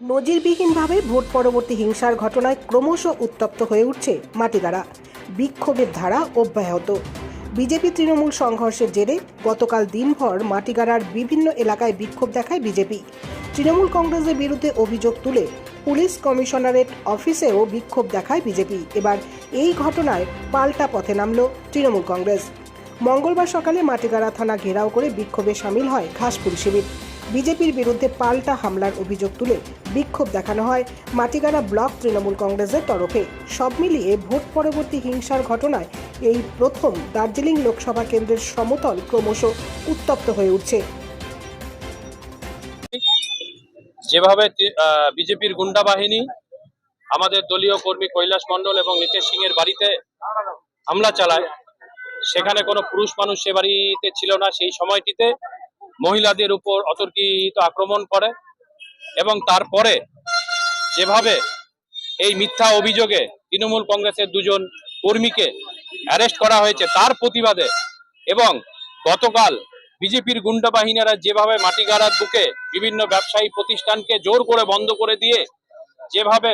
নজিরবিহীনভাবে vote পরবর্তী হিংসার ঘটনায় ক্রমশ উত্তপ্ত হয়ে উঠছে মাটিগাড়া। বিক্ষোভের ধারা অব্যাহত। বিজেপি তৃণমূল সংঘর্ষের জেরে গতকাল দিনভর মাটিগাড়ার বিভিন্ন এলাকায় বিক্ষোভ দেখায় বিজেপি। তৃণমূল কংগ্রেসের বিরুদ্ধে অভিযোগ তুলে পুলিশ কমিশনারেট অফিসেও বিক্ষোভ দেখায় বিজেপি। এবার এই ঘটনায় পাল্টা পথে নামল তৃণমূল কংগ্রেস। মঙ্গলবার সকালে মাটিগাড়া থানা ঘেরাও করে বিক্ষোভে সামিল হয় ঘাসফুল শিবির। বিজেপির বিরুদ্ধে পাল্টা হামলার অভিযোগ তুলে বিক্ষোভ দেখানো হয়। মাটিগাড়া ব্লক তৃণমূল কংগ্রেসের তরফে। সব মিলিয়ে ভোট পরবর্তী হিংসার ঘটনায় এই প্রথম দার্জিলিং লোকসভা কেন্দ্রের সমতল ক্রমশ উত্তপ্ত হয়ে উঠছে। যেভাবে বিজেপির গুন্ডা বাহিনী, আমাদের দলীয় কর্মী কৈলাস মণ্ডল এবং নীতিশ সিং এর বাড়িতে হামলা চালায়, সেখানে কোনো পুরুষ মানুষ সে বাড়িতে ছিল না। সেই সময়টিতে মহিলাদের উপর অতর্কিত আক্রমণ করে এবং তারপরে যেভাবে এই মিথ্যা অভিযোগে তৃণমূল কংগ্রেসের দুজন কর্মীকে অ্যারেস্ট করা হয়েছে তার প্রতিবাদে এবং গতকাল বিজেপির গুন্ডা বাহিনীরা যেভাবে মাটিগাড়ার বুকে বিভিন্ন ব্যবসায়ী প্রতিষ্ঠানকে জোর করে বন্ধ করে দিয়ে যেভাবে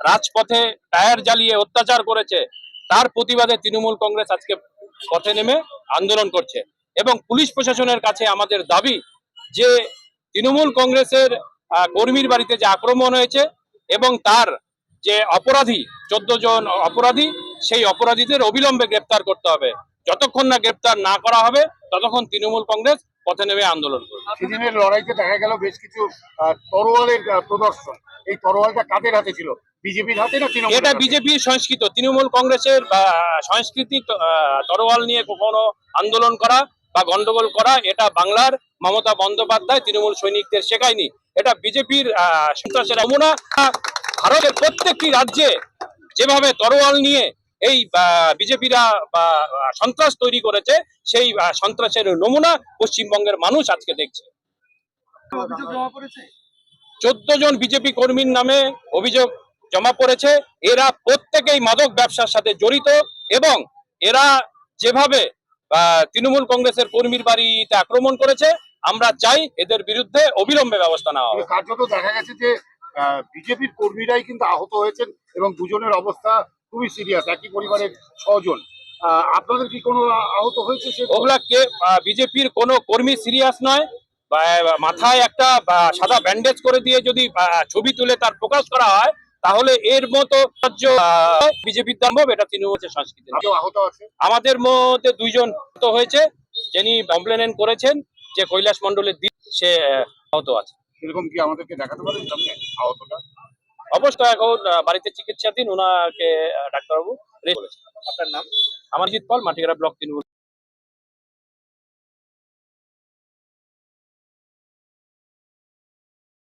রাজপথে টায়ার জ্বালিয়ে অত্যাচার করেছে, তার প্রতিবাদে তৃণমূল কংগ্রেস আজকে পথে নেমে আন্দোলন করছে। এবং পুলিশ প্রশাসনের কাছে আমাদের দাবি যে তৃণমূল কংগ্রেসের কর্মীর বাড়িতে যে আক্রমণ হয়েছে এবং তার যে অপরাধী চোদ্দ জন অপরাধী সেই অপরাধীদের অবিলম্বে গ্রেপ্তার করতে হবে। যতক্ষণ না গ্রেপ্তার না করা হবে ততক্ষণ তৃণমূল কংগ্রেস পথে নেমে আন্দোলন করবে। সেদিনের লড়াইতে দেখা গেল বেশ কিছু তরোয়ালের প্রদর্শন। এই তরোয়ালটা কাদের হাতে ছিল? বিজেপির হাতে না তৃণমূল এটা বিজেপির সংস্কৃত। তৃণমূল কংগ্রেসের সংস্কৃতি তরোয়াল নিয়ে কখনো আন্দোলন করা বা গন্ডগোল করা, এটা বাংলার মমতা বন্দ্যোপাধ্যায় তৃণমূল সৈনিকদের শেখায়নি। এটা বিজেপির সন্ত্রাসের নমুনা। ভারতের প্রত্যেকটি রাজ্যে যেভাবে তরোয়াল নিয়ে এই বিজেপিরা সন্ত্রাস তৈরি করেছে, সেই সন্ত্রাসের নমুনা পশ্চিমবঙ্গের মানুষ আজকে দেখছে। চোদ্দ জন বিজেপি কর্মীর নামে অভিযোগ জমা পড়েছে। এরা প্রত্যেকেই মাদক ব্যবসার সাথে জড়িত এবং এরা যেভাবে তৃণমূল কংগ্রেসের কর্মীর বাড়িতে আক্রমণ করেছে আমরা চাই এদের বিরুদ্ধে অবিলম্বে ব্যবস্থা নেওয়া হবে কার্যত দেখা গেছে যে বিজেপির কর্মীরাই কিন্তু আহত হয়েছেন এবং দুজনের অবস্থা খুবই সিরিয়াস একই পরিবারের ছজন। আপনাদের কি কোনো আহত হয়েছে ওগুলা কে বিজেপির কোনো কর্মী সিরিয়াস নয় বা মাথায় একটা সাদা ব্যান্ডেজ করে দিয়ে যদি ছবি তুলে তার প্রকাশ করা হয় তাহলে এর মতো বিজেপির ধর্ম এটা তৃণমূলের সংস্কৃতি আমাদের মধ্যে দুইজন আহত হয়েছে যিনি কমপ্লেন করেছেন যে কৈলাস মন্ডলের দিক সে আহত আছে। সেরকম কি আমাদেরকে দেখাতে পারেন সামনে আহতটা? অবশ্যই এখন বাড়িতে চিকিৎসাধীন ওনাকে ডাক্তারবাবু আপনার নাম? আমার জিৎ পাল মাটিগ্রাম ব্লক তৃণমূল।